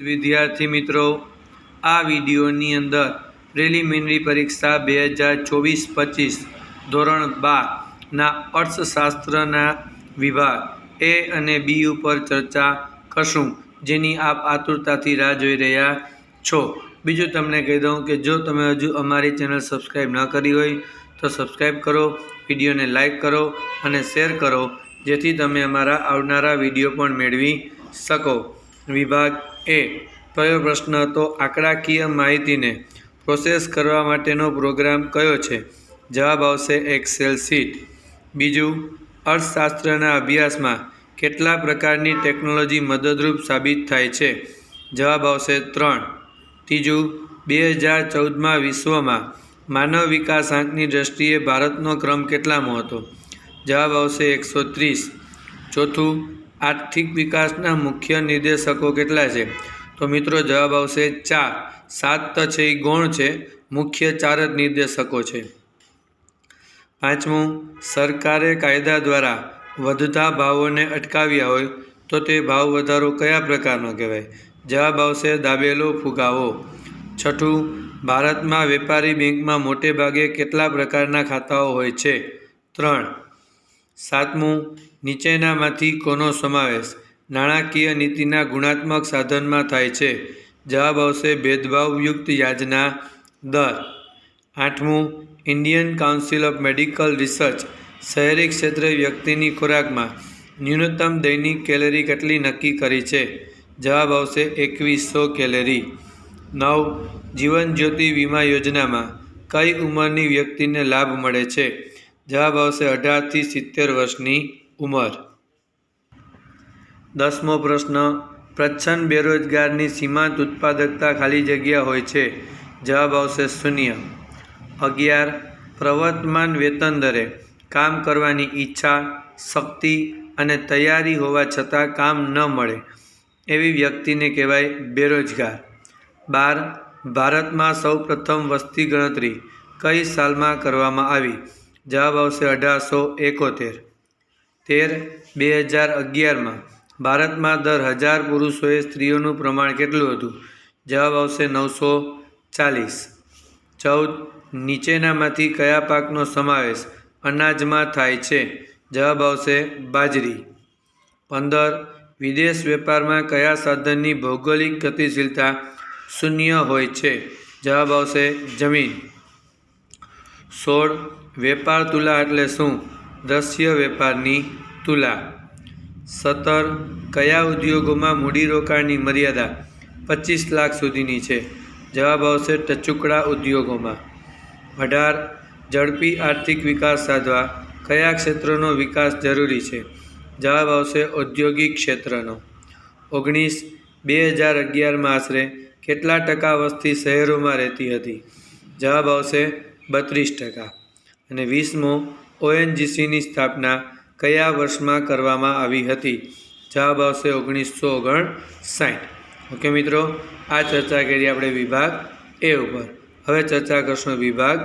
વિદ્યાર્થી મિત્રો, આ વિડીયોની અંદર પ્રિલિમિનરી પરીક્ષા બે હજાર ચોવીસ પચીસ ધોરણ બારના અર્થશાસ્ત્રના વિભાગ એ અને બી ઉપર ચર્ચા કરશું. જેની આપ આતુરતાથી રાહ જોઈ રહ્યા છો. બીજું તમને કહી દઉં કે જો તમે હજુ અમારી ચેનલ સબસ્ક્રાઈબ ન કરી હોય, તો સબસ્ક્રાઈબ કરો, વિડીયોને લાઈક કરો અને શેર કરો, જેથી તમે અમારા આવનારા વીડિયો પણ મેળવી શકો. વિભાગ એ કયો પ્રશ્ન હતો? આંકડાકીય માહિતીને પ્રોસેસ કરવા માટેનો પ્રોગ્રામ કયો છે? જવાબ આવશે એક્સેલ શીટ બીજું, અર્થશાસ્ત્રના અભ્યાસમાં કેટલા પ્રકારની ટેકનોલોજી મદદરૂપ સાબિત થાય છે? જવાબ આવશે ત્રણ. ત્રીજું, બે હજાર ચૌદમાં વિશ્વમાં માનવ વિકાસ આંકની દ્રષ્ટિએ ભારતનો ક્રમ કેટલામો હતો? જવાબ આવશે એકસો ત્રીસ. ચોથું આર્થિક વિકાસના મુખ્ય નિર્દેશકો કેટલા છે? તો મિત્રો જવાબ આવશે ચાર. સાત તો છે એ ગૌણ છે. મુખ્ય ચાર જ નિર્દેશકો છે. પાંચમું, સરકારે કાયદા દ્વારા વધતા ભાવોને અટકાવ્યા હોય તો તે ભાવ વધારો કયા પ્રકારનો કહેવાય? જવાબ આવશે દાબેલો ફુગાવો. છઠ્ઠું, ભારતમાં વેપારી બેંકમાં મોટે ભાગે કેટલા પ્રકારના ખાતાઓ હોય છે? ત્રણ. સાતમું નીચેનામાંથી કોનો સમાવેશ? નાણાકીય નીતિના ગુણાત્મક સાધનમાં થાય છે. જવાબ આવશે ભેદભાવયુક્ત યાજના દર. આઠમું, Indian Council of Medical Research, શહેરી ક્ષેત્રે વ્યક્તિની ખોરાકમાં ન્યૂનતમ દૈનિક કેલેરી કેટલી નક્કી કરી છે? જવાબ આવશે એકવીસો કેલેરી. નવ, જીવન જ્યોતિ વીમા યોજનામાં કઈ ઉંમરની વ્યક્તિને લાભ મળે છે? જવાબ આવશે અઢારથી સિત્તેર વર્ષની ઉંમર. દસમો પ્રશ્ન પ્રચ્છન્ન બેરોજગારની સીમાંત ઉત્પાદકતા ખાલી જગ્યા હોય છે. જવાબ આવશે શૂન્ય. અગિયાર, પ્રવર્તમાન વેતન દરે કામ કરવાની ઈચ્છા, શક્તિ અને તૈયારી હોવા છતાં કામ ન મળે એવી વ્યક્તિને કહેવાય બેરોજગાર. બાર, ભારતમાં સૌ પ્રથમ વસ્તી ગણતરી કઈ સાલમાં કરવામાં આવી? જવાબ આવશે અઢારસો એકોતેર. તેર બે હજાર અગિયારમાં ભારતમાં દર હજાર પુરુષોએ સ્ત્રીઓનું પ્રમાણ કેટલું હતું? જવાબ આવશે નવસો ચાલીસ. ચૌદ, નીચેનામાંથી કયા પાકનો સમાવેશ અનાજમાં થાય છે? જવાબ આવશે બાજરી. પંદર, વિદેશ વેપારમાં કયા સાધનની ભૌગોલિક ગતિશીલતા શૂન્ય હોય છે? જવાબ આવશે જમીન. સોળ, વેપાર તુલા એટલે શું? દ્રશ્ય વેપારની તુલા. સત્તર કયા ઉદ્યોગોમાં મૂડીરોકાણની મર્યાદા પચીસ લાખ સુધીની છે? જવાબ આવશે ટચુકડા ઉદ્યોગોમાં. અઢાર ઝડપી આર્થિક વિકાસ સાધવા કયા ક્ષેત્રનો વિકાસ જરૂરી છે? જવાબ આવશે ઔદ્યોગિક ક્ષેત્રનો. ઓગણીસ, બે હજાર અગિયારમાં આશરે કેટલા ટકા વસ્તી શહેરોમાં રહેતી હતી? જવાબ આવશે બત્રીસ ટકા. અને વીસમો ઓએનજીસીની સ્થાપના કયા વર્ષમાં કરવામાં આવી હતી? જવાબ આવશે ઓગણીસો ઓગણસાઠ. ઓકે મિત્રો, આ ચર્ચા કરી આપણે વિભાગ એ ઉપર. હવે ચર્ચા કરશું વિભાગ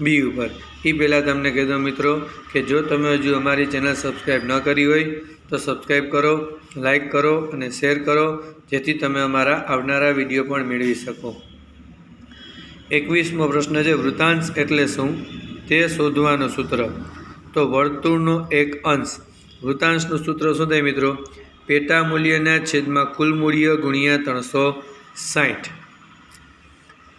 બી ઉપર. એ પહેલાં તમને કહી મિત્રો કે જો તમે હજુ અમારી ચેનલ સબસ્ક્રાઈબ ન કરી હોય, તો સબસ્ક્રાઈબ કરો, લાઇક કરો અને શેર કરો, જેથી તમે અમારા આવનારા વીડિયો પણ મેળવી શકો. એકવીસમો પ્રશ્ન છે, વૃતાંશ એટલે શું? તે શોધવાનું સૂત્ર. તો વર્તુળનો એક અંશ. વૃતાંશનું સૂત્ર શું થાય મિત્રો? પેટા મૂલ્યના છેદમાં કુલ મૂલ્ય ગુણ્યા ત્રણસો સાઠ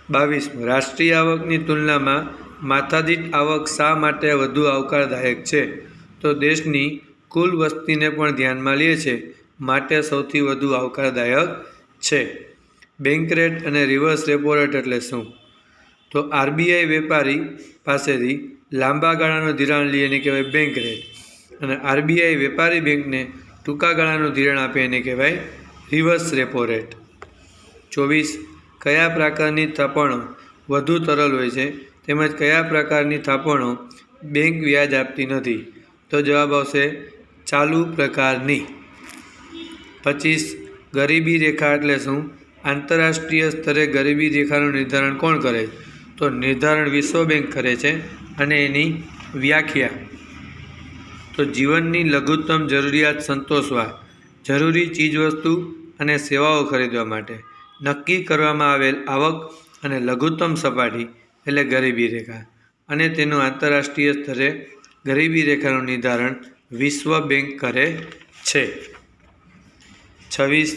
બાવીસમું. રાષ્ટ્રીય આવકની તુલનામાં માથાદીઠ આવક શા માટે વધુ આવકારદાયક છે? તો દેશની કુલ વસ્તીને પણ ધ્યાનમાં લે છે. માટે સૌથી વધુ આવકારદાયક છે. બેંક રેટ અને રિવર્સ રેપો રેટ એટલે શું? તો આરબીઆઈ વેપારી પાસેથી લાંબા ગાળાનું ધિરાણ લે એને કહેવાય બેંક રેટ અને આરબીઆઈ વેપારી બેંકને ટૂંકા ગાળાનું ધિરાણ આપે એને કહેવાય રિવર્સ રેપો રેટ ચોવીસ, કયા પ્રકારની થાપણો વધુ તરલ હોય છે? તેમજ કયા પ્રકારની થાપણો બેંક વ્યાજ આપતી નથી? તો જવાબ આવશે ચાલુ પ્રકારની. પચીસ, ગરીબી રેખા એટલે શું? આંતરરાષ્ટ્રીય સ્તરે ગરીબી રેખાનું નિર્ધારણ કોણ કરે? તો નિર્ધારણ વિશ્વ બેંક કરે છે અને એની વ્યાખ્યા. તો જીવનની લઘુત્તમ જરૂરિયાત સંતોષવા, જરૂરી ચીજવસ્તુ અને સેવાઓ ખરીદવા માટે નક્કી કરવામાં આવેલ આવક અને લઘુત્તમ સપાટી એટલે ગરીબી રેખા અને તેનું આંતરરાષ્ટ્રીય સ્તરે ગરીબી રેખાનું નિર્ધારણ વિશ્વ બેંક કરે છે. છવ્વીસ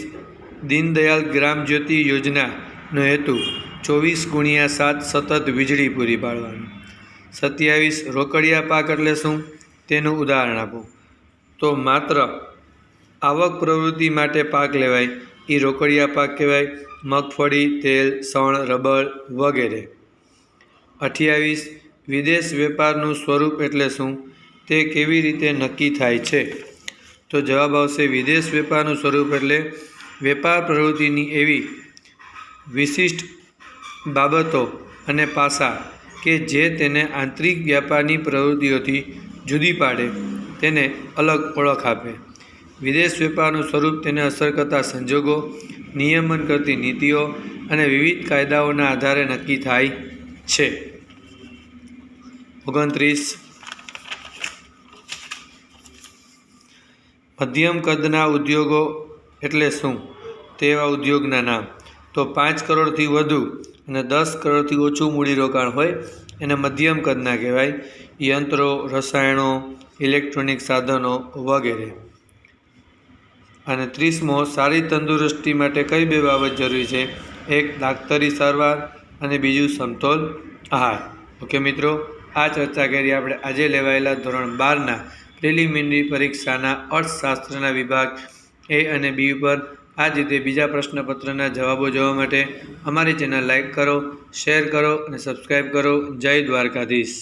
દીનદયાળ ગ્રામ જ્યોતિ યોજનાનો હેતુ ચોવીસ ગુણ્યા સાત સતત વીજળી પૂરી પાડવાની. સત્યાવીસ રોકડિયા પાક એટલે શું? તેનું ઉદાહરણ આપો. તો માત્ર આવક પ્રવૃત્તિ માટે પાક લેવાય એ રોકડિયા પાક કહેવાય, મગફળી, તેલ, સણ, રબર વગેરે. અઠ્યાવીસ વિદેશ વેપારનું સ્વરૂપ એટલે શું? તે કેવી રીતે નક્કી થાય છે? તો જવાબ આવશે વિદેશ વેપારનું સ્વરૂપ એટલે વેપાર પ્રવૃત્તિની એવી વિશિષ્ટ બાબતો અને પાસા કે જે તેને આંતરિક વ્યાપારની પ્રવૃત્તિઓથી જુદી પાડે, તેને અલગ ઓળખ આપે. વિદેશ વેપારનું સ્વરૂપ તેને અસર કરતા સંજોગો, નિયમન કરતી નીતિઓ અને વિવિધ કાયદાઓના આધારે નક્કી થાય છે. ઓગણત્રીસ. મધ્યમ કદના ઉદ્યોગો એટલે શું? તેવા ઉદ્યોગના નામ. તો પાંચ કરોડથી વધુ અને દસ કરોડથી ઓછું મૂડીરોકાણ હોય, એને મધ્યમ કદના કહેવાય. યંત્રો, રસાયણો, ઇલેક્ટ્રોનિક સાધનો વગેરે. અને ત્રીસમો, સારી તંદુરસ્તી માટે કઈ બે બાબત જરૂરી છે? એક, ડાક્તરી સારવાર અને બીજું, સમતોલ આહાર. ઓકે મિત્રો, આ ચર્ચા કરી આપણે આજે લેવાયેલા ધોરણ બારના પ્રિલિમિનરી પરીક્ષાના અર્થશાસ્ત્રના વિભાગ એ અને બી ઉપર આ જ રીતે બીજા પ્રશ્નપત્રના જવાબો જોવા માટે અમારી ચેનલ લાઇક કરો, શેર કરો અને સબસ્ક્રાઈબ કરો. જય દ્વારકાધીશ.